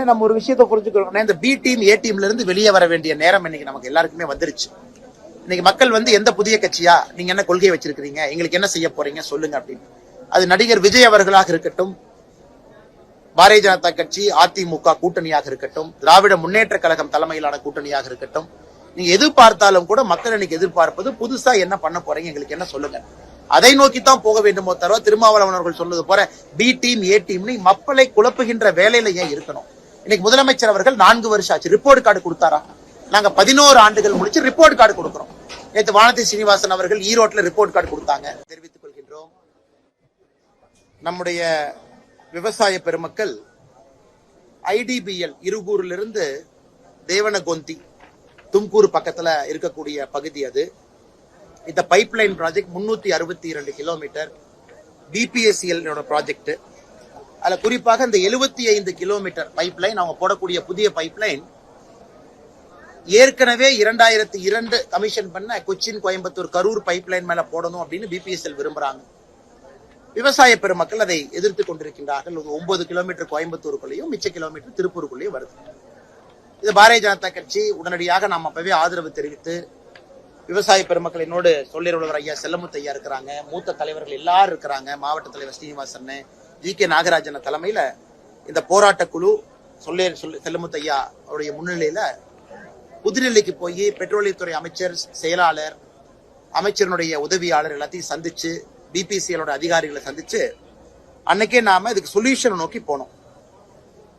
உடனே நம்ம ஒரு விஷயத்தை புரிஞ்சுக்கணும் இந்த பி டீம் ஏ டீம்ல இருந்து வெளியே வர வேண்டிய நேரம் இன்னைக்கு நமக்கு எல்லாருக்குமே வந்துருச்சு. இன்னைக்கு மக்கள் வந்து எந்த புதிய கட்சியா நீங்க என்ன கொள்கை வச்சிருக்கீங்க எங்களுக்கு என்ன செய்ய போறீங்க சொல்லுங்க அப்படின்னு. அது நடிகர் விஜய் அவர்களாக இருக்கட்டும் பாரதிய ஜனதா கட்சி அதிமுக கூட்டணியாக இருக்கட்டும் திராவிட முன்னேற்ற கழகம் தலைமையிலான கூட்டணியாக இருக்கட்டும் நீங்க எதிர்பார்த்தாலும் கூட மக்கள் இன்னைக்கு எதிர்பார்ப்பது புதுசா என்ன பண்ண போறீங்க எங்களுக்கு என்ன சொல்லுங்க. அதை நோக்கி தான் போக வேண்டுமோ தவிர திருமாவளவன் அவர்கள் சொன்னது போற பி டீம் ஏ டீம்னு மக்களை குழப்புகின்ற வேலையில ஏன் இருக்கணும்? இன்னைக்கு முதலமைச்சர் அவர்கள் நான்கு வருஷம் ஆச்சு. ரிப்போர்ட் கார்டு கொடுத்தாரா? நாங்க பதினோரு ஆண்டுகள் முடிச்சு ரிப்போர்ட் கார்டு கொடுக்கிறோம். நேற்று வானதி சீனிவாசன் அவர்கள் ஈரோட்ல ரிப்போர்ட் கார்டு கொடுத்தாங்க. தெரிவித்துக் கொள்கின்றோம். நம்முடைய விவசாய பெருமக்கள் ஐடிபிஎல் இருகூரிலிருந்து தேவனகொந்தி தும்கூர் பக்கத்துல இருக்கக்கூடிய பகுதி அது. இந்த பைப்லைன் ப்ராஜெக்ட் முன்னூத்தி அறுபத்தி இரண்டு கிலோமீட்டர் பிபிஎஸ்சிஎல் ப்ராஜெக்ட் அதில் குறிப்பாக இந்த எழுபத்தி ஐந்து கிலோமீட்டர் பைப் லைன் அவங்க போடக்கூடிய புதிய பைப்லைன் ஏற்கனவே இரண்டாயிரத்தி இரண்டு கமிஷன் பண்ண கொச்சின் கோயம்புத்தூர் கரூர் பைப்லைன் மேல போடணும் அப்படின்னு பிபிஎஸ்எல் விரும்புறாங்க. விவசாய பெருமக்கள் அதை எதிர்த்து கொண்டிருக்கின்றார்கள். ஒன்பது கிலோமீட்டர் கோயம்புத்தூருக்குள்ளேயும் மிச்ச கிலோமீட்டர் திருப்பூருக்குள்ளேயும் வருது. இது பாரதிய ஜனதா கட்சி உடனடியாக நாம் அப்பவே ஆதரவு தெரிவித்து விவசாய பெருமக்கள் என்னோடு சொல்லிருவர் ஐயா செல்லமுத்து ஐயா இருக்கிறாங்க மூத்த தலைவர்கள் எல்லாரும் இருக்கிறாங்க மாவட்ட தலைவர் ஸ்ரீனிவாசன் ஜி. கே. நாகராஜன் தலைமையில் இந்த போராட்ட குழு சொல்லே சொல்லி செல்லமுத்தையா அவருடைய முன்னிலையில் புதுநெல்லிக்கு போய் பெட்ரோலியத்துறை அமைச்சர் செயலாளர் அமைச்சரனுடைய உதவியாளர் எல்லாத்தையும் சந்திச்சு பிபிசிஎலோட அதிகாரிகளை சந்திச்சு அன்னைக்கே நாம இதுக்கு சொல்யூஷன் நோக்கி போனோம்.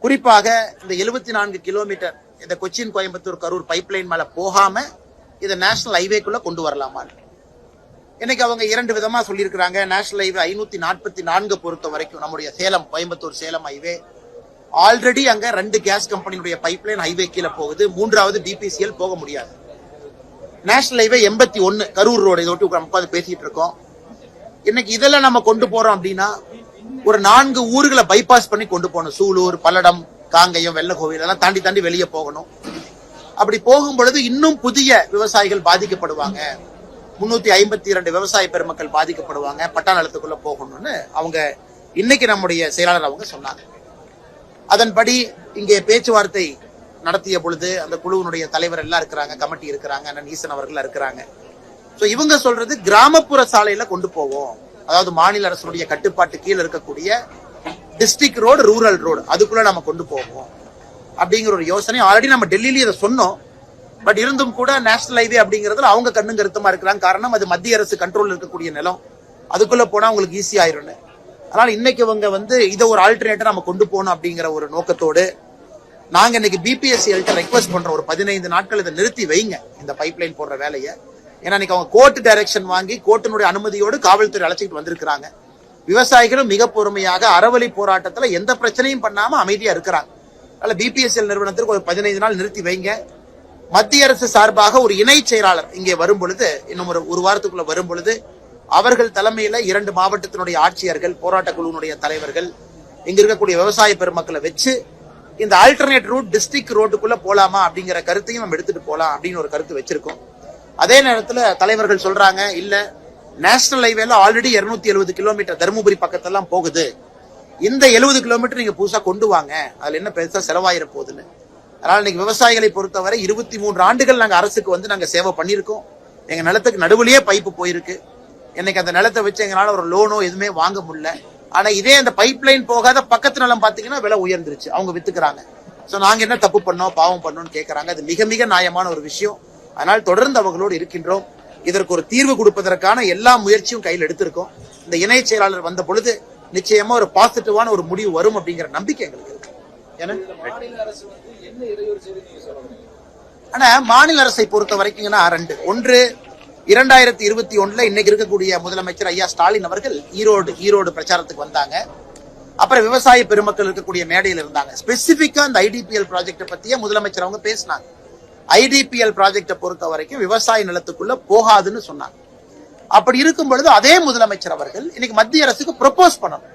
குறிப்பாக இந்த எழுபத்தி நான்கு கிலோமீட்டர் இந்த கொச்சின் கோயம்புத்தூர் கரூர் பைப்லைன் மேல போகாம இதை நேஷனல் ஹைவேக்குள்ள கொண்டு வரலாமா இன்னைக்கு அவங்க இரண்டு விதமா சொல்லியிருக்கிறாங்க. நேஷனல் ஹைவே ஐநூத்தி நாற்பத்தி நான்கு பொறுத்த வரைக்கும் நம்முடைய சேலம் கோயம்புத்தூர் சேலம் ஹைவே ஆல்ரெடி அங்க ரெண்டு கேஸ் கம்பெனியுடைய பைப்லைன் ஹைவே கீழே போகுது. மூன்றாவது பிபிசிஎல் போக முடியாது. நேஷனல் ஹைவே எண்பத்தி ஒன்னு கரூர் ரோடு இதை ஒட்டி உட்காந்து பேசிட்டு இருக்கோம். இன்னைக்கு இதெல்லாம் நம்ம கொண்டு போறோம் அப்படின்னா ஒரு நான்கு ஊர்களை பைபாஸ் பண்ணி கொண்டு போகணும். சூலூர் பல்லடம் காங்கயம் வெள்ளகோவில் எல்லாம் தாண்டி தாண்டி வெளியே போகணும். அப்படி போகும் பொழுது இன்னும் புதிய விவசாயிகள் பாதிக்கப்படுவாங்க. முன்னூத்தி ஐம்பத்தி இரண்டு விவசாய பெருமக்கள் பாதிக்கப்படுவாங்க பட்டா நிலத்துக்குள்ள போகணும்னு அவங்க இன்னைக்கு நம்முடைய செயலாளர் அவங்க சொன்னாங்க. அதன்படி இங்கே பேச்சுவார்த்தை நடத்திய பொழுது அந்த குழுவினுடைய தலைவர் எல்லாம் இருக்கிறாங்க கமிட்டி இருக்கிறாங்க அண்ணன் ஈசன் அவர்கள் இருக்கிறாங்க. ஸோ இவங்க சொல்றது கிராமப்புற சாலையில கொண்டு போவோம். அதாவது மாநில அரசுடைய கட்டுப்பாட்டு கீழே இருக்கக்கூடிய டிஸ்ட்ரிக்ட் ரோடு ரூரல் ரோடு அதுக்குள்ள நம்ம கொண்டு போவோம். அப்படிங்கிற ஒரு யோசனை. ஆல்ரெடி நம்ம டெல்லியிலேயே இதை சொன்னோம். பட் இருந்தும் கூட நேஷனல் ஹைவே அப்படிங்கறதுல அவங்க கண்ணும் கருத்துமா இருக்கிறாங்க. காரணம் அது மத்திய அரசு கண்ட்ரோல் இருக்கக்கூடிய நிலம். அதுக்குள்ள போனா அவங்களுக்கு ஈஸி ஆயிரும்னு. அதனால இன்னைக்கு இவங்க வந்து இதை ஒரு ஆல்டர்னேட்டர் நம்ம கொண்டு போகணும் அப்படிங்கிற ஒரு நோக்கத்தோடு நாங்க இன்னைக்கு பிபிஎஸ்சிஎல்ட்ட ரெக்வஸ்ட் பண்றோம். ஒரு பதினைந்து நாட்கள் இதை நிறுத்தி வைங்க இந்த பைப்லைன் போடுற வேலையை. ஏன்னா இன்னைக்கு அவங்க கோர்ட்டு டைரக்ஷன் வாங்கி கோர்ட்டினுடைய அனுமதியோடு காவல்துறை அழைச்சிட்டு வந்திருக்கிறாங்க. விவசாயிகளும் மிக பொறுமையாக அறவழி போராட்டத்துல எந்த பிரச்சனையும் பண்ணாம அமைதியா இருக்கிறாங்க. அதனால பிபிஎஸ்எல் நிறுவனத்திற்கு ஒரு பதினைந்து நாள் நிறுத்தி வைங்க. மத்திய அரசு சார்பாக ஒரு இணை செயலாளர் இங்கே வரும் பொழுது இன்னும் ஒரு ஒரு வாரத்துக்குள்ள வரும் பொழுது அவர்கள் தலைமையில இரண்டு மாவட்டத்தினுடைய ஆட்சியர்கள் போராட்ட குழுவினுடைய தலைவர்கள் இங்க இருக்கக்கூடிய விவசாய பெருமக்களை வச்சு இந்த ஆல்டர்னேட் ரூட் டிஸ்ட்ரிக்ட் ரோட்டுக்குள்ள போலாமா அப்படிங்கிற கருத்தையும் நம்ம எடுத்துட்டு போலாம் அப்படின்னு ஒரு கருத்து வச்சிருக்கோம். அதே நேரத்துல தலைவர்கள் சொல்றாங்க இல்ல நேஷனல் ஹைவேல ஆல்ரெடி 270 எழுபது கிலோமீட்டர் தருமபுரி பக்கத்தெல்லாம் போகுது. இந்த 70 கிலோமீட்டர் நீங்க புதுசா கொண்டு வாங்க. அதுல என்ன பெருசா செலவாயிர போகுதுன்னு. அதனால இன்னைக்கு விவசாயிகளை பொறுத்தவரை இருபத்தி மூன்று ஆண்டுகள் நாங்கள் அரசுக்கு வந்து நாங்கள் சேவை பண்ணியிருக்கோம். எங்கள் நிலத்துக்கு நடுவுலேயே பைப்பு போயிருக்கு. இன்னைக்கு அந்த நிலத்தை வச்சு எங்களால் ஒரு லோனோ எதுவுமே வாங்க முடியல. ஆனால் இதே அந்த பைப் லைன் போகாத பக்கத்து நிலம் பார்த்தீங்கன்னா விலை உயர்ந்துருச்சு. அவங்க வித்துக்கிறாங்க. ஸோ நாங்கள் என்ன தப்பு பண்ணோம் பாவம் பண்ணோம்னு கேட்குறாங்க அது மிக மிக நியாயமான ஒரு விஷயம். அதனால் தொடர்ந்து அவர்களோடு இருக்கின்றோம். இதற்கு ஒரு தீர்வு கொடுப்பதற்கான எல்லா முயற்சியும் கையில் எடுத்திருக்கோம். இந்த இணை செயலாளர் வந்த பொழுது நிச்சயமா ஒரு பாசிட்டிவான ஒரு முடிவு வரும் அப்படிங்கிற நம்பிக்கை எங்களுக்கு இருக்கு. ஏன்னா ஆனா மாநில அரசை பொறுத்த வரைக்கும்னா ரெண்டு. ஒன்று இரண்டாயிரத்தி இருபத்தி ஒண்ணுல இன்னைக்கு இருக்கக்கூடிய முதலமைச்சர் ஐயா ஸ்டாலின் அவர்கள் ஈரோடு ஈரோடு பிரச்சாரத்துக்கு வந்தாங்க. அப்புறம் விவசாய பெருமக்கள் இருக்கக்கூடிய மேடையில் இருந்தாங்க. ஸ்பெசிபிக்கா இந்த ஐடிபிஎல் ப்ராஜெக்ட பத்தியே முதலமைச்சர் அவங்க பேசினாங்க. ஐடிபிஎல் ப்ராஜெக்ட பொறுத்த வரைக்கும் விவசாய நிலத்துக்குள்ள போகாதுன்னு சொன்னாங்க. அப்படி இருக்கும் பொழுது அதே முதலமைச்சர் அவர்கள் இன்னைக்கு மத்திய அரசுக்கு ப்ரொபோஸ் பண்ணணும்.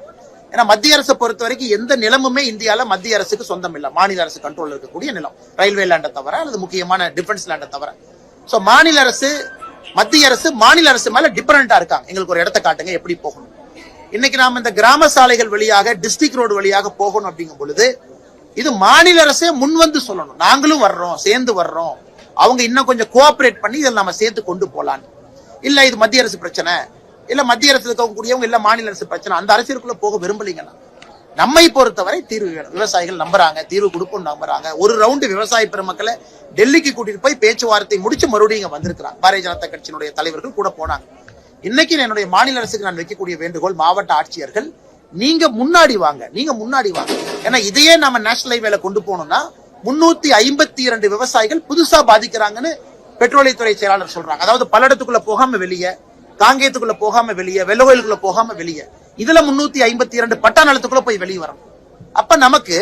ஏன்னா மத்திய அரசை பொறுத்த வரைக்கும் எந்த நிலமுமே இந்தியால மத்திய அரசுக்கு சொந்தம் இல்லை. மாநில அரசு கண்ட்ரோல் இருக்கக்கூடிய நிலம். ரயில்வே லேண்டை தவிர அல்லது முக்கியமான டிஃபென்ஸ் லேண்டை தவிர. சோ மாநில அரசு மத்திய அரசு மாநில அரசு மேல டிபெண்டா இருக்காங்க. எங்களுக்கு ஒரு இடத்தை காட்டுங்க எப்படி போகணும். இன்னைக்கு நாம இந்த கிராம சாலைகள் வழியாக டிஸ்ட்ரிக்ட் ரோடு வழியாக போகணும் அப்படிங்கும் பொழுது இது மாநில அரசே முன் வந்து சொல்லணும். நாங்களும் வர்றோம் சேர்ந்து வர்றோம். அவங்க இன்னும் கொஞ்சம் கோஆபரேட் பண்ணி இதில் நம்ம சேர்த்து கொண்டு போலான்னு. இல்ல இது மத்திய அரசு பிரச்சனை. இல்ல மத்திய அரசு இருக்கக்கூடியவங்க இல்ல மாநில அரசு பிரச்சனை அந்த அரசியலுக்குள்ள போக விரும்பலீங்கன்னா நம்மை பொறுத்தவரை தீர்வு வேணும். விவசாயிகள் நம்புறாங்க தீர்வு கொடுப்போம் நம்புறாங்க. ஒரு ரவுண்டு விவசாய பெருமக்களை டெல்லிக்கு கூட்டிட்டு போய் பேச்சுவார்த்தை முடிச்சு மறுபடியும் இங்க வந்திருக்கிறாங்க. பாரதிய ஜனதா கட்சியினுடைய தலைவர்கள் கூட போனாங்க. இன்னைக்கு என்னுடைய மாநில அரசுக்கு நான் வைக்கக்கூடிய வேண்டுகோள் மாவட்ட ஆட்சியர்கள் நீங்க முன்னாடி வாங்க நீங்க முன்னாடி வாங்க. ஏன்னா இதையே நம்ம நேஷனல் ஹைவேல கொண்டு போகணும்னா முன்னூத்தி ஐம்பத்தி இரண்டு விவசாயிகள் புதுசா பாதிக்கிறாங்கன்னு பெட்ரோலியத்துறை செயலாளர் சொல்றாங்க. அதாவது பல இடத்துக்குள்ள போகாம வெளியே காங்கேயத்துக்குள்ள போகாம வெளியே வெள்ள கோயிலுக்குள்ள போகாம வெளியே. இதுல முன்னூத்தி ஐம்பத்தி இரண்டு பட்டா நிலத்துக்குள்ள போய் வெளியே வரணும். அப்ப நமக்கு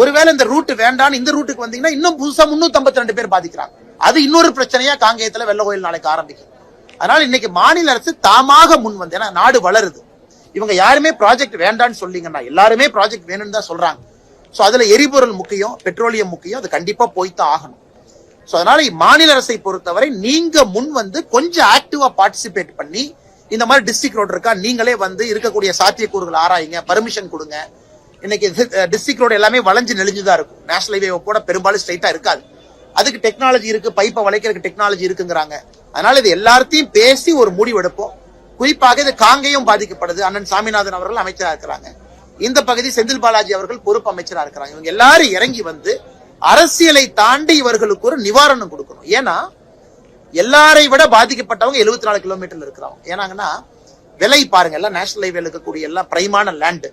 ஒருவேளை இந்த ரூட் வேண்டாம் இந்த ரூட்டுக்கு வந்தீங்கன்னா இன்னும் புதுசா முன்னூத்தி ஐம்பத்தி ரெண்டு பேர் பாதிக்கிறாங்க. அது இன்னொரு பிரச்சனையா காங்கேயத்துல வெள்ள கோயில் நாளைக்கு ஆரம்பிக்கும். அதனால இன்னைக்கு மாநில அரசு தாமாக முன் வந்து ஏன்னா நாடு வளருது. இவங்க யாருமே ப்ராஜெக்ட் வேண்டாம்னு சொல்லீங்கன்னா எல்லாருமே ப்ராஜெக்ட் வேணும்னு தான் சொல்றாங்க. சோ அதுல எரிபொருள் முக்கியம் பெட்ரோலியம் முக்கியம் அது கண்டிப்பா போய்த்தான் ஆகணும். ஸோ அதனால மாநில அரசை பொறுத்தவரை நீங்க முன் வந்து கொஞ்சம் ஆக்டிவா பார்ட்டிசிபேட் பண்ணி இந்த மாதிரி டிஸ்ட்ரிக்ட் ரோடு இருக்கா நீங்களே வந்து இருக்கக்கூடிய சாத்தியக்கூறுகள் ஆராயுங்க பர்மிஷன் கொடுங்க. இன்னைக்கு டிஸ்ட்ரிக்ட் ரோடு எல்லாமே வளைஞ்சு நெளிஞ்சுதான் இருக்கும். நேஷனல் ஹைவே கூட பெரும்பாலும் ஸ்ட்ரைட்டா இருக்காது. அதுக்கு டெக்னாலஜி இருக்கு பைப்பை வளைக்கிறதுக்கு டெக்னாலஜி இருக்குங்கிறாங்க. அதனால இது எல்லாத்தையும் பேசி ஒரு முடிவு எடுப்போம். குறிப்பாக இது காங்கேயம் பாதிக்கப்படுது. அண்ணன் சாமிநாதன் அவர்கள் அமைச்சராக இருக்கிறாங்க. இந்த பகுதி செந்தில் பாலாஜி அவர்கள் பொறுப்பு அமைச்சராக இருக்கிறாங்க. இவங்க எல்லாரும் இறங்கி வந்து அரசியலை தாண்டி இவர்களுக்கு ஒரு நிவாரணம் கொடுக்கணும். ஏன்னா எல்லாரை விட பாதிக்கப்பட்டவங்க 74 நாலு கிலோமீட்டர்ல இருக்கிறாங்க. ஏன்னாங்கன்னா விலை பாருங்க எல்லாம் நேஷனல் ஹைவேல இருக்கக்கூடிய எல்லாம் பிரைமான லேண்ட்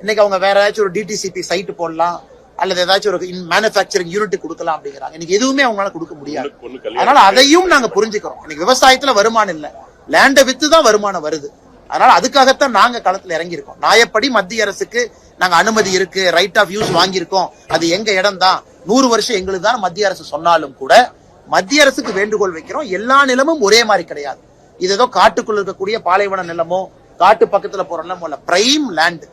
இன்னைக்கு அவங்க வேற ஏதாச்சும் ஒரு டிடிசிபி சைட் போடலாம் அல்லது ஏதாச்சும் ஒரு மேனுஃபேக்சரிங் யூனிட் கொடுக்கலாம் அப்படிங்கிறாங்க. இன்னைக்கு எதுவுமே அவங்களால கொடுக்க முடியாது. அதனால அதையும் நாங்க புரிஞ்சுக்கிறோம். இன்னைக்கு விவசாயத்துல வருமானம் இல்ல. லேண்டை வித்து தான் வருமானம் வருது. அதனால அதுக்காகத்தான் நாங்க களத்துல இறங்கி இருக்கோம் நியாயப்படி மத்திய அரசுக்கு நாங்க அனுமதி இருக்கு ரைட் ஆஃப் யூஸ் வாங்கியிருக்கோம். அது எங்க இடம் தான் நூறு வருஷம் எங்களுக்கு தான் மத்திய அரசு சொன்னாலும் கூட மத்திய அரசுக்கு வேண்டுகோள் வைக்கிறோம். எல்லா நிலமும் ஒரே மாதிரி கிடையாது. இது ஏதோ காட்டுக்குள்ள இருக்கக்கூடிய பாலைவன நிலமோ காட்டு பக்கத்துல போற நிலமோ இல்ல பிரைம் லேண்ட்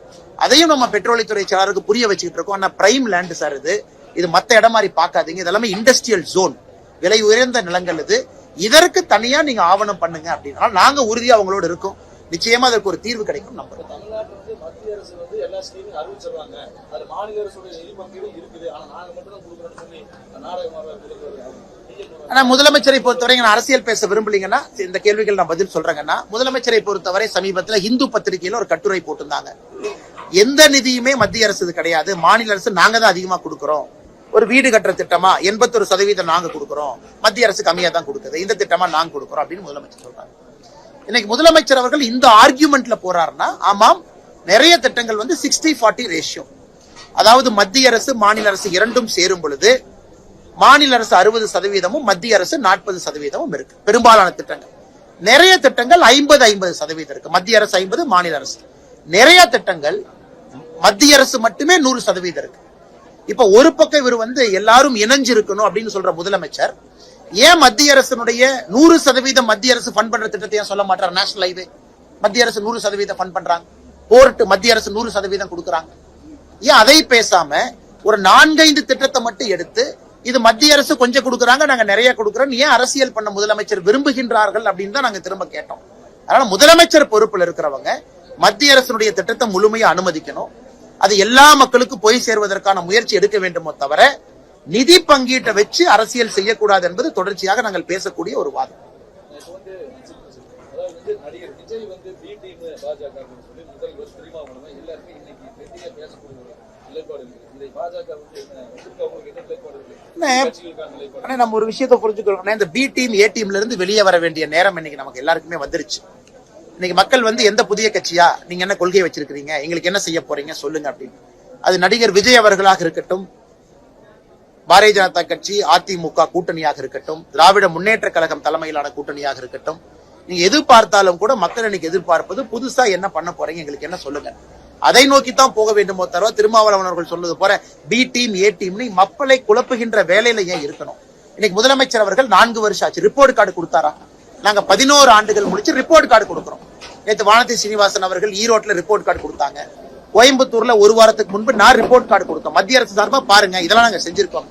அதையும் நம்ம பெட்ரோலியத்துறை செயலாளருக்கு புரிய வச்சுக்கிட்டு இருக்கோம். ஆனா பிரைம் லேண்ட் சார் இது. இது மத்த இடம் மாதிரி பார்க்காதீங்க. இதெல்லாமே இண்டஸ்ட்ரியல் ஜோன் விலை உயர்ந்த நிலங்கள் இது. இதற்கு தனியா நீங்க ஆவணம் பண்ணுங்க அப்படின்னா நாங்க உறுதியா அவங்களோட இருக்கோம். நிச்சயமா அதற்கு ஒரு தீர்வு கிடைக்கும் நம்புறோம். மத்திய அரசு வந்து எல்லா ஸ்கீமையும் அறிவிச்சிருவாங்க அது மாநில அரசுடைய நிதி பங்கீடு இருக்குது. ஆனா நாங்க மட்டும் தான் கொடுக்குறோம்னு சொல்லி நாடகமாக கொடுக்குறது ஆனா முதலமைச்சரை பொறுத்தவரை நான் அரசியல் பேச விரும்பலீங்கன்னா இந்த கேள்விகள் நான் பதில் சொல்றேங்கன்னா முதலமைச்சரை பொறுத்தவரை சமீபத்துல இந்து பத்திரிகையில ஒரு கட்டுரை போட்டிருந்தாங்க. எந்த நிதியுமே மத்திய அரசு கிடையாது. மாநில அரசு நாங்க தான் அதிகமா கொடுக்கிறோம். ஒரு வீடு கட்டுற திட்டமா எண்பத்தொரு சதவீதம் நாங்க கொடுக்கிறோம். மத்திய அரசு கம்மியா தான் கொடுக்குது. இந்த திட்டமா நாங்க கொடுக்கிறோம் அப்படின்னு முதலமைச்சர் சொல்றாங்க இன்னைக்கு முதலமைச்சர் அவர்கள் இந்த ஆர்கியூமெண்ட்ல போறாருன்னா ஆமாம் நிறைய திட்டங்கள் வந்து சிக்ஸ்டி ஃபார்ட்டி ரேஷியோ அதாவது மத்திய அரசு மாநில அரசு இரண்டும் சேரும் பொழுது மாநில அரசு அறுபது சதவீதமும் மத்திய அரசு நாற்பது சதவீதமும் இருக்கு. பெரும்பாலான திட்டங்கள். நிறைய திட்டங்கள் ஐம்பது ஐம்பது சதவீதம் இருக்கு. மத்திய அரசு ஐம்பது மாநில அரசு. நிறைய திட்டங்கள் மத்திய அரசு மட்டுமே நூறு சதவீதம் இருக்கு. இப்ப ஒரு பக்கம் இவர் வந்து எல்லாரும் இணைஞ்சு இருக்கணும் அப்படின்னு சொல்ற முதலமைச்சர் ஏன் மத்திய அரசினுடைய நூறு சதவீதம் மத்திய அரசு ஃபண்ட் பண்ற திட்டத்தை ஏன் சொல்ல மாட்டார்? நேஷனல் ஹைவே மத்திய அரசு நூறு சதவீதம் ஃபண்ட் பண்றாங்க. போர்ட் மத்திய அரசு நூறு சதவீதம் கொடுக்கறாங்க. ஏன் அதை பேசாம ஒரு நான்கைந்து திட்டத்தை மட்டும் எடுத்து இது மத்திய அரசு கொஞ்சம் கொடுக்குறாங்க நாங்க நிறைய கொடுக்குறோம். ஏன் அரசியல் பண்ண முதலமைச்சர் விரும்புகின்றார்கள் அப்படின்னு தான் நாங்க திரும்ப கேட்டோம். அதனால முதலமைச்சர் பொறுப்புல இருக்கிறவங்க மத்திய அரசினுடைய திட்டத்தை முழுமையா அனுமதிக்கணும். அது எல்லா மக்களுக்கும் போய் சேர்வதற்கான முயற்சி எடுக்க வேண்டுமோ தவிர நிதி பங்கீட்டை வச்சு அரசியல் செய்யக்கூடாது என்பது தொடர்ச்சியாக நாங்கள் பேசக்கூடிய ஒரு வாதம். நம்ம ஒரு விஷயத்தை புரிஞ்சுக்கணும். இந்த பி டீம் ஏ டீம்ல இருந்து வெளியே வர வேண்டிய நேரம் இன்னைக்கு நமக்கு எல்லாருக்குமே வந்துருச்சு. இன்னைக்கு மக்கள் வந்து எந்த புதிய கட்சியா நீங்க என்ன கொள்கை வச்சிருக்கீங்க எங்களுக்கு என்ன செய்ய போறீங்க சொல்லுங்க அப்படின்னு. அது நடிகர் விஜய் அவர்களாக இருக்கட்டும் பாரதிய ஜனதா கட்சி அதிமுக கூட்டணியாக இருக்கட்டும் திராவிட முன்னேற்ற கழகம் தலைமையிலான கூட்டணியாக இருக்கட்டும் நீங்க எதிர்பார்த்தாலும் கூட மக்கள் இன்னைக்கு எதிர்பார்ப்பது புதுசா என்ன பண்ண போறீங்க எங்களுக்கு என்ன சொல்லுங்க. அதை நோக்கி தான் போக வேண்டுமோ தவிர திருமாவளவன் அவர்கள் சொன்னது போற பி டீம் ஏ டீம்னு மக்களை குழப்புகின்ற வேலையில ஏன் இருக்கணும்? இன்னைக்கு முதலமைச்சர் அவர்கள் நான்கு வருஷம் ஆச்சு ரிப்போர்ட் கார்டு கொடுத்தாரா? நாங்க பதினோரு ஆண்டுகள் முடிச்சு ரிப்போர்ட் கார்டு கொடுக்குறோம். நேற்று வானதி சீனிவாசன் அவர்கள் ஈரோட்ல ரிப்போர்ட் கார்டு கொடுத்தாங்க. கோயம்புத்தூர்ல ஒரு வாரத்துக்கு முன்பு நான் ரிப்போர்ட் கார்டு கொடுத்தோம். மத்திய அரசு சார்பா பாருங்க இதெல்லாம் நாங்க செஞ்சிருக்கோம்.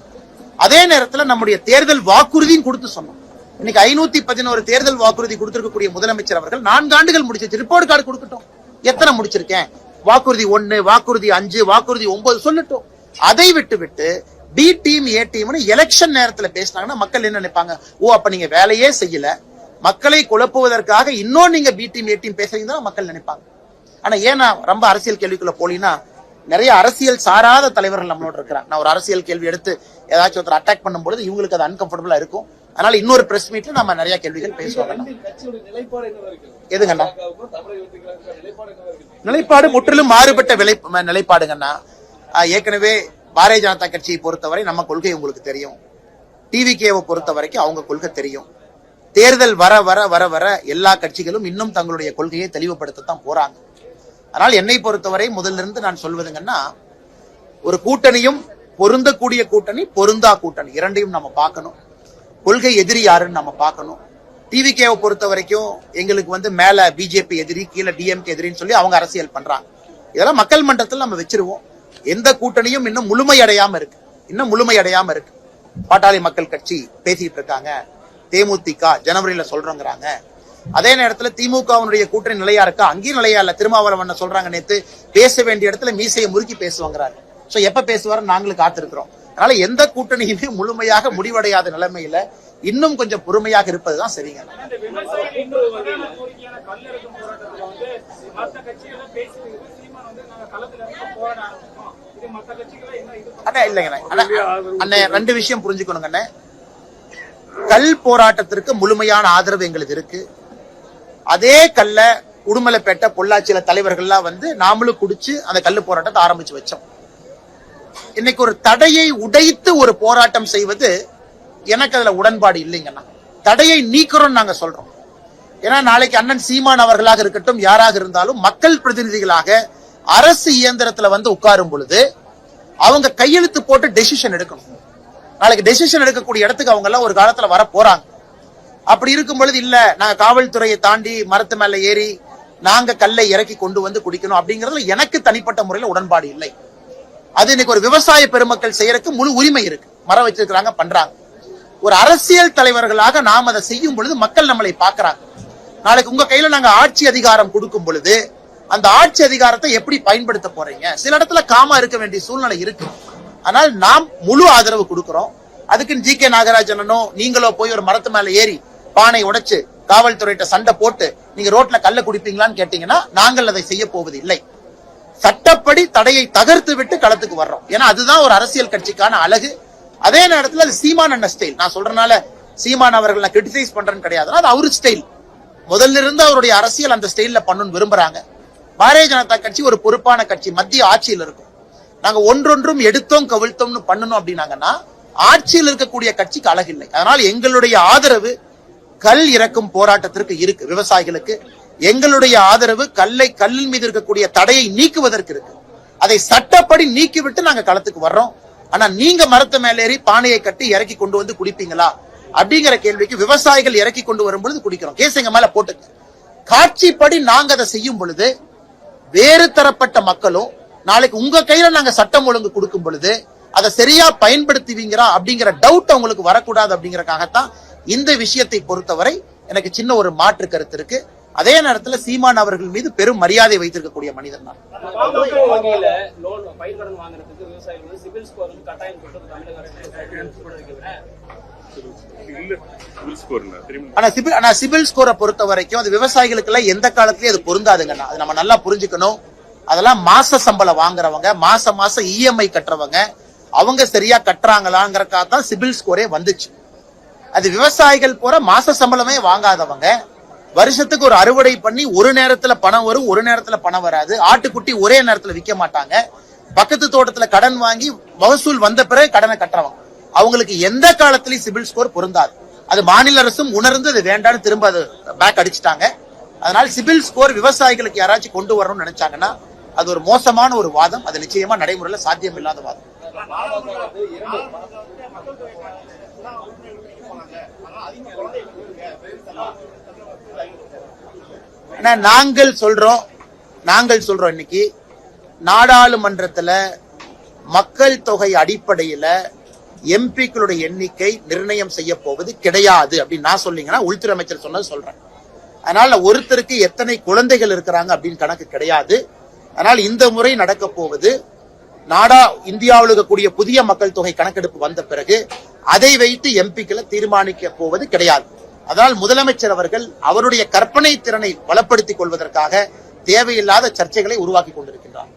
அதே நேரத்துல நம்முடைய தேர்தல் வாக்குறுதியும் கொடுத்து சொன்னோம். இன்னைக்கு ஐநூத்தி பதினோரு தேர்தல் வாக்குறுதி கொடுத்திருக்கக்கூடிய முதலமைச்சர் அவர்கள் நான்கு ஆண்டுகள் முடிச்சிருச்சு ரிப்போர்ட் கார்டு கொடுக்கட்டும். எத்தனை முடிச்சிருக்கேன்? வாக்குறுதி ஒன்னு வாக்குறுதி அஞ்சு வாக்குறுதி ஒன்பது சொல்லட்டும். அதை விட்டு விட்டு பி டீம் ஏ டீம்னு எலெக்ஷன் நேரத்துல பேசினாங்கன்னா மக்கள் என்ன நினைப்பாங்க? ஓ அப்ப நீங்க வேலையே செய்யல. மக்களை குழப்புவதற்காக இன்னும் நீங்க பி டீம் ஏ டீம் பேசுறீங்கன்னா மக்கள் நினைப்பாங்க. ஆனா ஏன் நான் ரொம்ப அரசியல் கேள்விக்குள்ள போலினா நிறைய அரசியல் சாராத தலைவர்கள் நம்மளோட இருக்கிறாங்க. நான் ஒரு அரசியல் கேள்வி எடுத்து ஏதாச்சும் ஒருத்தர் அட்டாக் பண்ணும்பொழுது இவங்களுக்கு அது அன்கம்ஃபர்டபுளா இருக்கும். அதனால இன்னொரு பிரஸ் மீட்ல நம்ம நிறைய கேள்விகள் பேசுவாங்க எதுங்கண்ணா? நிலைப்பாடு முற்றிலும் மாறுபட்ட விலை நிலைப்பாடுங்கண்ணா. ஏற்கனவே பாரதிய ஜனதா கட்சியை பொறுத்தவரை நம்ம கொள்கை உங்களுக்கு தெரியும். டிவிகேவை பொறுத்த வரைக்கும் அவங்க கொள்கை தெரியும். தேர்தல் வர வர வர வர எல்லா கட்சிகளும் இன்னும் தங்களுடைய கொள்கையை தெளிவுபடுத்தத்தான் போறாங்க. ஆனால் என்னை பொறுத்தவரை முதல்ல இருந்து நான் சொல்வதுங்கன்னா ஒரு கூட்டணியும் பொருந்தக்கூடிய கூட்டணி பொருந்தா கூட்டணி இரண்டையும் நம்ம பார்க்கணும். கொள்கை எதிரி யாருன்னு நம்ம பார்க்கணும். டிவிகேவை பொறுத்த வரைக்கும் எங்களுக்கு வந்து மேல பிஜேபி எதிரி கீழே டிஎம்கே எதிரின்னு சொல்லி அவங்க அரசியல் பண்றாங்க. இதெல்லாம் மக்கள் மன்றத்தில் நம்ம வச்சிருவோம். எந்த கூட்டணியும் இன்னும் முழுமையடையாம இருக்கு. இன்னும் முழுமையடையாம இருக்கு. பாட்டாளி மக்கள் கட்சி பேசிட்டு இருக்காங்க. தேமுதிக ஜனவரியில சொல்றோங்கிறாங்க. அதே நேரத்துல திமுகவினுடைய கூட்டணி நிலையா இருக்கா? அங்கேயும் நிலையா இல்ல. திருமாவளவன் சொல்றாங்க நேத்து பேச வேண்டிய இடத்துல மீசையை முறுக்கி பேசுவாங்கிறாரு. சோ எப்ப பேசுவாரு நாங்களும் காத்திருக்கிறோம். அதனால எந்த கூட்டணியுமே முழுமையாக முடிவடையாத நிலைமையில இன்னும் கொஞ்சம் பொறுமையாக இருப்பதுதான் சரிங்க. அண்ணா அண்ணே ரெண்டு விஷயம் புரிஞ்சுக்கணுங்க அண்ணே. கல் போராட்டத்திற்கு முழுமையான ஆதரவு எங்களுக்கு இருக்கு. அதே கல்ல உடுமலைப்பேட்டை பொள்ளாச்சியில தலைவர்கள்லாம் வந்து நாமளும் குடிச்சு அந்த கல்லு போராட்டத்தை ஆரம்பிச்சு வச்சோம். இன்னைக்கு ஒரு தடையை உடைத்து ஒரு போராட்டம் செய்வது எனக்கு அதுல உடன்பாடு இல்லைங்கண்ணா. தடையை நீக்கிறோம் நாங்க சொல்றோம். ஏன்னா நாளைக்கு அண்ணன் சீமான் அவர்களாக இருக்கட்டும் யாராக இருந்தாலும் மக்கள் பிரதிநிதிகளாக அரசு இயந்திரத்துல வந்து உட்காரும் பொழுது அவங்க கையெழுத்து போட்டு டெசிஷன் எடுக்கணும். நாளைக்கு டெசிஷன் எடுக்கக்கூடிய இடத்துக்கு அவங்க எல்லாம் ஒரு காலத்துல வர போறாங்க. அப்படி இருக்கும் பொழுது இல்ல நாங்க காவல்துறையை தாண்டி மரத்து மேல ஏறி நாங்க கல்லை இறக்கி கொண்டு வந்து குடிக்கணும் அப்படிங்கறதுல எனக்கு தனிப்பட்ட முறையில் உடன்பாடு இல்லை. அது இன்னைக்கு ஒரு விவசாய பெருமக்கள் செய்யறதுக்கு முழு உரிமை இருக்கு. மரம் வச்சிருக்கிறாங்க பண்றாங்க. ஒரு அரசியல் தலைவர்களாக நாம் அதை செய்யும் பொழுது மக்கள் நம்மளை பாக்குறாங்க நாளைக்கு உங்க கையில நாங்க ஆட்சி அதிகாரம் கொடுக்கும் பொழுது அந்த ஆட்சி அதிகாரத்தை எப்படி பயன்படுத்த போறீங்க? சில இடத்துல காமா இருக்க வேண்டிய சூழ்நிலை இருக்கு. ஆனால் நாம் முழு ஆதரவு கொடுக்கிறோம். அதுக்கு ஜி கே நாகராஜனோ நீங்களோ போய் ஒரு மரத்து மேல ஏறி பானை உடைச்சு காவல்துறையிட்ட சண்டை போட்டு நீங்க ரோட்ல கல்ல குடிப்பீங்களான்னு கேட்டீங்கன்னா நாங்கள் அதை செய்ய போவது இல்லை சட்டப்படி தடையை தகர்த்து விட்டு களத்துக்கு வர்றோம். ஏன்னா அதுதான் ஒரு அரசியல் கட்சிக்கான அழகு. அதே நேரத்தில் அது சீமான் அண்ண ஸ்டைல் நான் சொல்றதுனால சீமான் அவர்கள் நான் கிரிட்டிசைஸ் பண்றேன்னு கிடையாது. அது அவரு ஸ்டைல் முதல்ல இருந்து அவருடைய அரசியல் அந்த ஸ்டைல்ல பண்ணணும்னு விரும்புறாங்க. பாரதிய ஜனதா கட்சி ஒரு பொறுப்பான கட்சி மத்திய ஆட்சியில் இருக்கும். நாங்க ஒன்றொன்றும் எடுத்தோம் கவிழ்த்தோம்னு பண்ணணும் அப்படின்னாங்கன்னா ஆட்சியில் இருக்கக்கூடிய கட்சிக்கு அழகில்லை அதனால் எங்களுடைய ஆதரவு கல் இறக்கும் போராட்டத்திற்கு இருக்கு விவசாயிகளுக்கு. எங்களுடைய ஆதரவு கல்லை கல்லின் மீது இருக்கக்கூடிய தடையை நீக்குவதற்கு இருக்கு. அதை சட்டப்படி நீக்கிவிட்டு நாங்க களத்துக்கு வர்றோம். ஆனா நீங்க மரத்து மேலேறி பானையை கட்டி இறக்கி கொண்டு வந்து குடிப்பீங்களா? அப்படிங்கிற கேள்விக்கு விவசாயிகள் இறக்கி கொண்டு வரும் பொழுது குடிக்கிறோம். கேஸ் எங்க மேல போட்டு. காட்சிப்படி நாங்க அதை செய்யும் பொழுது வேறு தரப்பட்ட மக்களும் நாளைக்கு உங்க கையில நாங்க சட்டம் ஒழுங்கு கொடுக்கும் பொழுது அதை சரியா பயன்படுத்துவீங்களா அப்படிங்கிற டவுட் அவங்களுக்கு வரக்கூடாது அப்படிங்கறக்காகத்தான் இந்த விஷயத்தை பொறுத்தவரை எனக்கு சின்ன ஒரு மாற்று கருத்து இருக்கு. அதே நேரத்துல சீமான் அவர்கள் மீது பெரும் மரியாதை வைத்திருக்கக்கூடிய மனிதன் திரும்பி ஆனா சிபில் ஆனா சிபில் ஸ்கோரை பொறுத்த வரைக்கும் அது விவசாயிகளுக்கு எல்லாம் எந்த காலத்திலயும் அது பொருந்தாதுங்கண்ணா அது நம்ம நல்லா புரிஞ்சுக்கணும். அதெல்லாம் மாச சம்பளம் வாங்குறவங்க மாசம் மாசம் இஎம்ஐ கட்டுறவங்க அவங்க சரியா கட்டுறாங்களாங்கிறக்காக தான் சிபில் ஸ்கோரே வந்துச்சு. அது விவசாயிகள் போற மாச சம்பளமே வாங்காதவங்க. வருஷத்துக்கு ஒரு அறுவடை பண்ணி ஒரு நேரத்துல பணம் வரும் ஒரு நேரத்துல பணம் வராது. ஆட்டுக்குட்டி ஒரே நேரத்துல விற்க மாட்டாங்க. பக்கத்து தோட்டத்துல கடன் வாங்கி மகசூல் வந்த பிறகு கடனை கட்டுறவங்க. அவங்களுக்கு எந்த காலத்திலயும் சிபில் ஸ்கோர் பொருந்தாது. அது மாநில அரசும் உணர்ந்து அது வேண்டாம்னு திரும்ப அது பேக் அடிச்சிட்டாங்க. அதனால சிபில் ஸ்கோர் விவசாயிகளுக்கு யாராச்சும் கொண்டு வரணும்னு நினைச்சாங்கன்னா அது ஒரு மோசமான ஒரு வாதம். அது நிச்சயமா நடைமுறையில சாத்தியம் இல்லாத வாதம் ஆனா நாங்கள் சொல்றோம் நாங்கள் சொல்றோம் இன்னைக்கு நாடாளுமன்றத்துல மக்கள் தொகை அடிப்படையில எம்பிக்களுடைய எண்ணிக்கை நிர்ணயம் செய்ய போவது கிடையாது அப்படின்னு நான் சொன்னீங்கன்னா உள்துறை அமைச்சர் சொன்னது சொல்றேன். அதனால ஒருத்தருக்கு எத்தனை குழந்தைகள் இருக்கிறாங்க அப்படின்னு கணக்கு கிடையாது. அதனால் இந்த முறை நடக்க போவது நாடா இந்தியாவில் இருக்கக்கூடிய புதிய மக்கள் தொகை கணக்கெடுப்பு வந்த பிறகு அதை வைத்து எம்பிக்களை தீர்மானிக்க போவது கிடையாது. அதனால் முதலமைச்சர் அவர்கள் அவருடைய கற்பனை திறனை வளப்படுத்திக் கொள்வதற்காக தேவையில்லாத சர்ச்சைகளை உருவாக்கி கொண்டிருக்கின்றார்.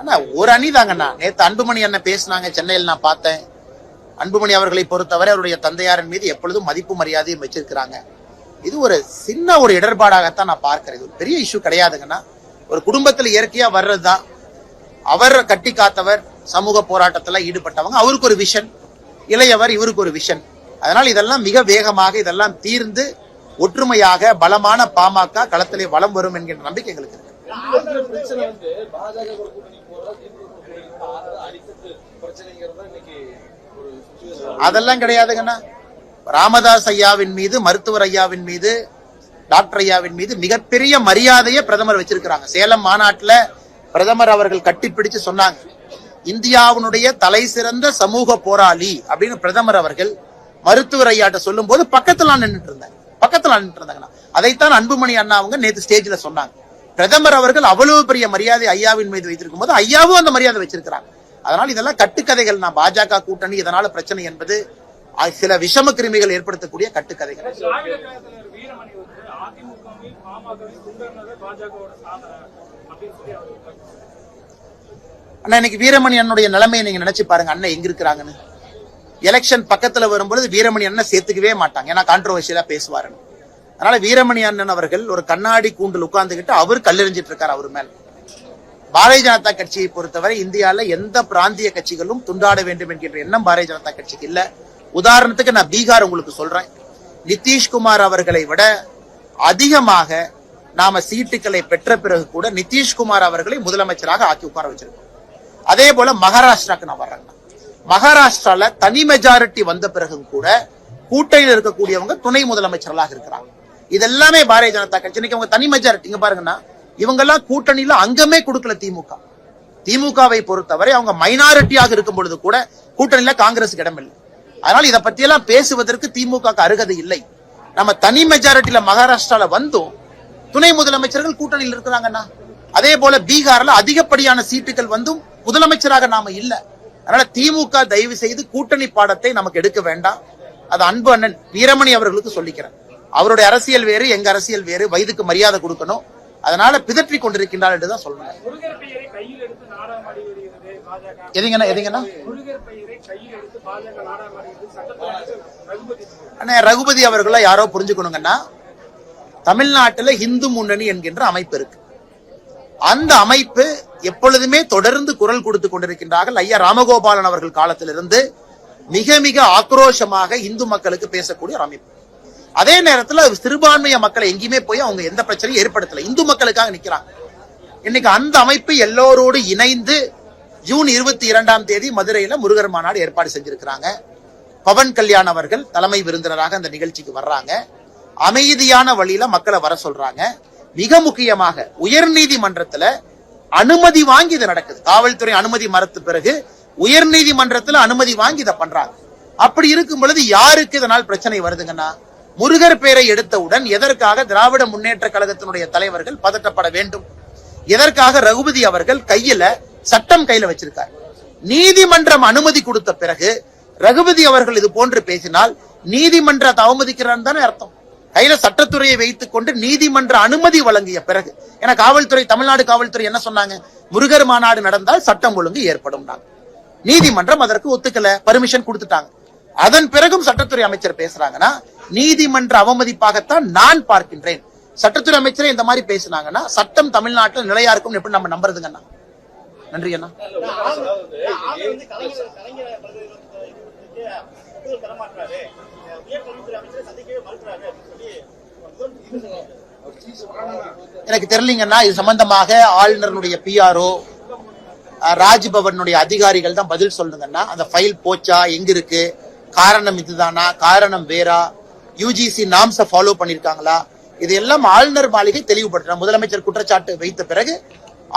அண்ணா ஒரு அணி தாங்கண்ணா. நேத்து அன்புமணி அண்ணன் பேசினாங்க சென்னையில் நான் பார்த்தேன். அன்புமணி அவர்களை பொறுத்தவரை அவருடைய தந்தையாரின் மீது எப்பொழுதும் மதிப்பு மரியாதையும் வச்சிருக்கிறாங்க. இது ஒரு சின்ன ஒரு இடர்பாடாகத்தான் நான் பார்க்கிறேன். இது ஒரு பெரிய இஷ்யூ கிடையாதுங்கண்ணா ஒரு குடும்பத்துல இயற்கையா வர்றதுதான். அவர் கட்டி காத்தவர் சமூக போராட்டத்துல ஈடுபட்டவங்க அவருக்கு ஒரு விஷன் இளையவர் இவருக்கு ஒரு விஷன் அதனால் இதெல்லாம் மிக வேகமாக இதெல்லாம் தீர்ந்து ஒற்றுமையாக பலமான பாமக களத்திலே வலம் வரும் என்கின்ற நம்பிக்கை எங்களுக்கு இருக்கு. தான் அதெல்லாம் கிடையாதுங்கண்ணா. ராமதாஸ் ஐயாவின் மீது மருத்துவர் ஐயாவின் மீது டாக்டர் ஐயாவின் மீது மிகப்பெரிய மரியாதையை பிரதமர் வச்சிருக்கிறாங்க. சேலம் மாநாட்டுல பிரதமர் அவர்கள் கட்டிப்பிடிச்சு சொன்னாங்க. இந்தியாவினுடைய தலை சிறந்த சமூக போராளி அப்படின்னு பிரதமர் அவர்கள் மருத்துவர் ஐயாட்ட சொல்லும் போது பக்கத்துல நின்றுட்டு நின்னுட்டு பக்கத்துல நின்றுட்டு நின்னுட்டு இருந்தாங்கண்ணா அதைத்தான் அன்புமணி அண்ணா அவங்க நேத்து ஸ்டேஜ்ல சொன்னாங்க. பிரதமர் அவர்கள் அவ்வளவு பெரிய மரியாதை ஐயாவின் மீது வைத்திருக்கும் போது ஐயாவும் அந்த மரியாதை வச்சிருக்கிறாங்க. அதனால் இதெல்லாம் கட்டுக்கதைகள். நான் பாஜக கூட்டணி இதனால பிரச்சனை என்பது சில விஷம கிருமிகள் ஏற்படுத்தக்கூடிய கட்டுக்கதைகள். அண்ணா இன்னைக்கு வீரமணி அண்ணனுடைய நிலைமையை நீங்க நினைச்சு பாருங்க. அண்ணன் எங்க இருக்கிறாங்கன்னு. எலெக்ஷன் பக்கத்துல வரும்பொழுது வீரமணி அண்ணன் சேர்த்துக்கவே மாட்டாங்க. ஏன்னா கான்ட்ரவர்ஷியலா பேசுவாருன்னு. அதனால வீரமணி அண்ணன் அவர்கள் ஒரு கண்ணாடி கூண்டில் உட்கார்ந்துகிட்டு அவர் கல்லெறிஞ்சிட்டு இருக்காரு அவர் மேல. பாரதிய ஜனதா கட்சியை பொறுத்தவரை இந்தியால எந்த பிராந்திய கட்சிகளும் துண்டாட வேண்டும் என்கின்ற எண்ணம் பாரதிய ஜனதா கட்சிக்கு இல்ல. உதாரணத்துக்கு நான் பீகார் உங்களுக்கு சொல்றேன். நிதிஷ்குமார் அவர்களை விட அதிகமாக நாம சீட்டுகளை பெற்ற பிறகு கூட நிதிஷ்குமார் அவர்களை முதலமைச்சராக ஆக்கி உட்கார வச்சிருக்கோம். அதே போல மகாராஷ்டிராக்கு நான் வர்றேன். மகாராஷ்டிரால தனி மெஜாரிட்டி வந்த பிறகு கூட கூட்டணியில் இருக்கக்கூடியவங்க துணை முதலமைச்சர்களாக இருக்கிறாங்க. இதெல்லாமே பாரதிய ஜனதா கட்சி. இன்னைக்கு அவங்க தனி மெஜாரிட்டி இங்க பாருங்கன்னா இவங்கெல்லாம் கூட்டணியில அங்கமே கொடுக்கல திமுக. திமுகவை பொறுத்தவரை அவங்க மைனாரிட்டியாக இருக்கும் பொழுது கூட கூட்டணியில காங்கிரஸுக்கு இடமில்லை. அதனால் இதை பற்றியெல்லாம் பேசுவதற்கு திமுக அருகதை இல்லை. நம்ம தனி மெஜாரிட்டியில மகாராஷ்டிரால வந்தும் துணை முதலமைச்சர்கள் கூட்டணியில் இருக்கிறாங்கண்ணா. அதே போல பீகார்ல அதிகப்படியான சீட்டுகள் வந்தும் முதலமைச்சராக நாம இல்ல. அதனால திமுக தயவு செய்து கூட்டணி பாடத்தை நமக்கு எடுக்க வேண்டாம். அது அன்பு அண்ணன் வீரமணி அவர்களுக்கு சொல்லிக்கிறேன். அவருடைய அரசியல் வேறு எங்க அரசியல் வேறு வயதுக்கு மரியாதை கொடுக்கணும். அதனால பிதற்றி கொண்டிருக்கின்றார் என்றுதான் சொல்லணும். எதுங்கண்ணா எதுங்கண்ணா? அண்ணே ரகுபதி அவர்கள யாரோ புரிஞ்சுக்கணுங்கன்னா தமிழ்நாட்டுல இந்து முன்னணி என்கின்ற அமைப்பு இருக்கு. அந்த அமைப்பு எப்பொழுதுமே தொடர்ந்து குரல் கொடுத்து கொண்டிருக்கின்றார்கள் ஐயா ராமகோபாலன் அவர்கள் காலத்திலிருந்து மிக மிக ஆக்ரோஷமாக இந்து மக்களுக்கு பேசக்கூடிய ஒரு அமைப்பு. அதே நேரத்துல சிறுபான்மைய மக்களை எங்கேயுமே போய் அவங்க எந்த பிரச்சனையும் ஏற்படுத்தல. இந்து மக்களுக்காக நிக்கிறாங்க. இன்னைக்கு அந்த அமைப்பு எல்லோரோடு இணைந்து ஜூன் இருபத்தி இரண்டாம் தேதி மதுரையில முருகர் மாநாடு ஏற்பாடு செஞ்சிருக்கிறாங்க. பவன் கல்யாண் அவர்கள் தலைமை விருந்தினராக அந்த நிகழ்ச்சிக்கு வர்றாங்க. அமைதியான வழியில மக்களை வர சொல்றாங்க. மிக முக்கியமாக உயர்நீதிமன்றத்துல அனுமதி வாங்கி இது நடக்குது. காவல்துறை அனுமதி மறுத்த பிறகு உயர் நீதிமன்றத்துல அனுமதி வாங்கி இதை பண்றாங்க. அப்படி இருக்கும் பொழுது யாருக்கு இதனால் பிரச்சனை வருதுங்கன்னா? முருகர் பெயரை எடுத்தவுடன் எதற்காக திராவிட முன்னேற்ற கழகத்தினுடைய தலைவர்கள் பதட்டப்பட வேண்டும்? எதற்காக ரகுபதி அவர்கள் கையில சட்டம் கையில வச்சிருக்கார். நீதிமன்றம் அனுமதி கொடுத்த பிறகு ரகுபதி அவர்கள் இது போன்று பேசினால் நீதிமன்றத்தை அவமதிக்கிறான்னு தானே அர்த்தம். கையில சட்டத்துறையை வைத்துக் கொண்டு நீதிமன்ற அனுமதி வழங்கிய பிறகு ஏன்னா காவல்துறை தமிழ்நாடு காவல்துறை என்ன சொன்னாங்க? முருகர் மாநாடு நடந்தால் சட்டம் ஒழுங்கு ஏற்படும் நீதிமன்றம் அதற்கு ஒத்துக்கல பர்மிஷன் கொடுத்துட்டாங்க. அதன் பிறகும் சட்டத்துறை அமைச்சர் பேசுறாங்கன்னா நீதிமன்ற அவமதிப்பாகத்தான் நான் பார்க்கின்றேன். சட்டத்துறை அமைச்சரே இந்த மாதிரி பேசுனாங்கன்னா சட்டம் தமிழ்நாட்டில் நிலையா இருக்கும் எப்படி நம்ம நம்புறதுங்கன்னா? நன்றி அண்ணா. எனக்கு தெரியலீங்கன்னா இது சம்பந்தமாக ஆளுநருடைய பிஆர்ஓ ராஜ்பவனுடைய அதிகாரிகள் தான் பதில் சொல்லுங்கன்னா அந்த ஃபைல் போச்சா எங்க இருக்கு காரணம் இதுதானா? காரணம் வேறா? யூஜிசி நாம்ஸ ஃபாலோ பண்ணிருக்காங்களா? இதையெல்லாம் ஆளுநர் மாளிகை தெளிவுபடுத்தின முதலமைச்சர் குற்றச்சாட்டு வைத்த பிறகு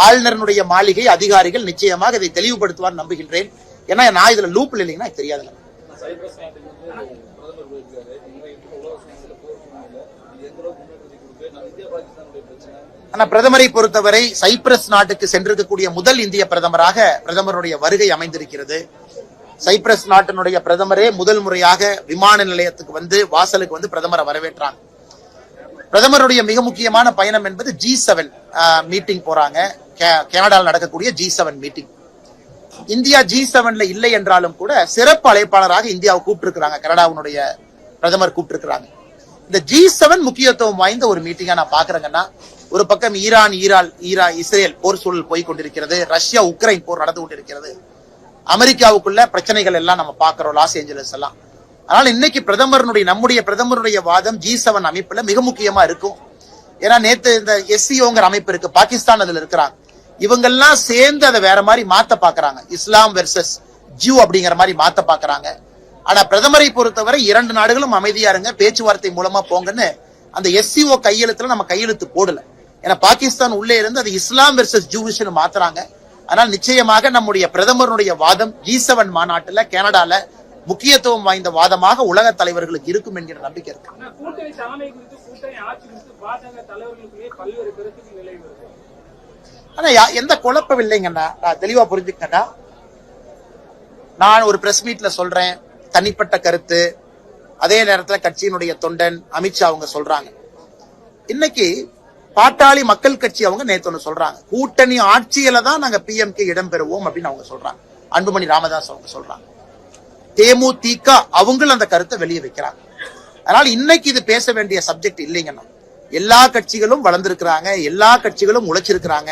ஆளுநருடைய மாளிகை அதிகாரிகள் நிச்சயமாக இதை தெளிவுபடுத்துவார் நம்புகின்றேன். ஏன்னா நான் இதுல லூப்ல இல்லைங்கன்னா தெரியாதுங்க. ஆனா பிரதமரை பொறுத்தவரை சைப்ரஸ் நாட்டுக்கு சென்றிருக்கக்கூடிய முதல் இந்திய பிரதமராக பிரதமருடைய வருகை அமைந்திருக்கிறது. சைப்ரஸ் நாட்டினுடைய பிரதமரே முதல் முறையாக விமான நிலையத்துக்கு வந்து வாசலுக்கு வந்து பிரதமரை வரவேற்றாங்க. பிரதமருடைய மிக முக்கியமான பயணம் என்பது ஜி செவன் மீட்டிங் போறாங்க. கே- கனடாவில் நடக்கக்கூடிய G seven meeting India G செவன்ல இல்லை என்றாலும் கூட சிறப்பு அழைப்பாளராக இந்தியாவை கூப்பிட்டுருக்காங்க கனடாவினுடைய பிரதமர் கூப்பிட்டுருக்கிறாங்க. இந்த ஜி செவன் முக்கியத்துவம் வாய்ந்த ஒரு மீட்டிங்கா நான் பாக்குறேங்கன்னா ஒரு பக்கம் ஈரான் ஈரால் ஈரா இஸ்ரேல் போர் சூழல் போய் கொண்டிருக்கிறது. ரஷ்யா உக்ரைன் போர் நடந்து கொண்டிருக்கிறது. அமெரிக்காவுக்குள்ள பிரச்சனைகள் எல்லாம் நம்ம பாக்குறோம் லாஸ் ஏஞ்சலஸ் எல்லாம். அதனால இன்னைக்கு பிரதமருடைய நம்முடைய பிரதமருடைய வாதம் ஜி செவன் அமைப்புல மிக முக்கியமா இருக்கும். ஏன்னா நேத்து இந்த எஸ்சிஓங்கிற அமைப்பு இருக்கு பாகிஸ்தான் அதுல இருக்கிறாங்க. இவங்கெல்லாம் சேர்ந்து அதை வேற மாதிரி மாத்த பாக்குறாங்க. இஸ்லாம் வெர்சஸ் ஜியூ அப்படிங்கிற மாதிரி மாத்த பாக்குறாங்க. ஆனா பிரதமரை பொறுத்தவரை இரண்டு நாடுகளும் அமைதியா இருங்க பேச்சுவார்த்தை மூலமா போங்கன்னு அந்த எஸ்சிஓ கையெழுத்துல நம்ம கையெழுத்து போடல. ஏன்னா பாகிஸ்தான் உள்ளே இருந்து அது இஸ்லாம் வெர்சஸ் ஜூவிஷ்னு மாத்துறாங்க. ஆனால் நிச்சயமாக நம்முடைய பிரதமருடைய வாதம் ஜி செவன் மாநாட்டுல கனடால முக்கியத்துவம் வாய்ந்த வாதமாக உலக தலைவர்களுக்கு இருக்கும் என்கிற நம்பிக்கை இருக்கு. ஆனா எந்த குழப்பம் இல்லைங்கண்ணா? நான் தெளிவா புரிஞ்சுக்கண்ணா நான் ஒரு பிரஸ் மீட்ல சொல்றேன். தனிப்பட்ட கருத்து. அதே நேரத்துல கட்சியினுடைய தொண்டன் அமித்ஷா அவங்க சொல்றாங்க. இன்னைக்கு பாட்டாளி மக்கள் கட்சி அவங்க நேத்து ஒண்ணு சொல்றாங்க. கூட்டணி ஆட்சியில தான் நாங்க பிஎம்கே இடம் பெறுவோம் அப்படின்னு அவங்க சொல்றாங்க. அன்புமணி ராமதாஸ் அவங்க சொல்றாங்க. தேமுதிக அவங்களும் அந்த கருத்தை வெளியே வைக்கிறாங்க. அதனால இன்னைக்கு இது பேச வேண்டிய சப்ஜெக்ட் இல்லைங்கன்னா எல்லா கட்சிகளும் வளர்ந்திருக்கிறாங்க எல்லா கட்சிகளும் உழைச்சிருக்கிறாங்க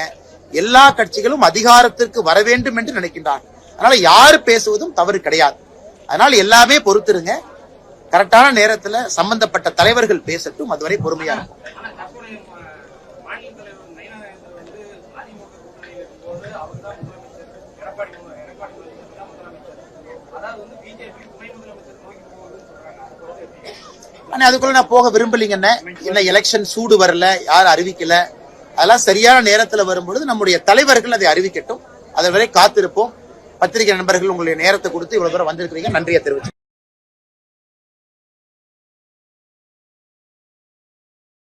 எல்லா கட்சிகளும் அதிகாரத்திற்கு வர வேண்டும் என்று நினைக்கின்றாங்க. அதனால யார் பேசுவதும் தவறு கிடையாது. அதனால எல்லாமே பொறுத்துருங்க. கரெக்டான நேரத்துல சம்பந்தப்பட்ட தலைவர்கள் பேசட்டும் அதுவரை பொறுமையா இருக்கும் ஆனா தற்போதைய ம- மாநில தலைவர் நயினா நாயகர் வந்து அதிமுக கூட்டணியில் இருக்கும்போது அவர் தான் முதலமைச்சர் எடப்பாடி மு- எடப்பாடி பழனிசாமி தான் முதலமைச்சர் அதாவது வந்து பிஜேபி துணை முதலமைச்சர் நோக்கி போகுதுன்னு சொல்றாங்க அது பொறுத்து ஆனால் அதுக்குள்ள நான் போக விரும்பலீங்கண்ணே இன்னும் எலெக்ஷன் சூடு வரல யாரும் அறிவிக்கல. அதெல்லாம் சரியான நேரத்தில் வரும்பொழுது நம்முடைய தலைவர்கள் அதை அறிவிக்கட்டும். அதை வரை காத்திருப்போம். பத்திரிகை நண்பர்கள் உங்களுடைய நேரத்தை கொடுத்து இவ்வளவு தூரம் வந்திருக்கிறீங்க. நன்றியை தெரிவிச்சு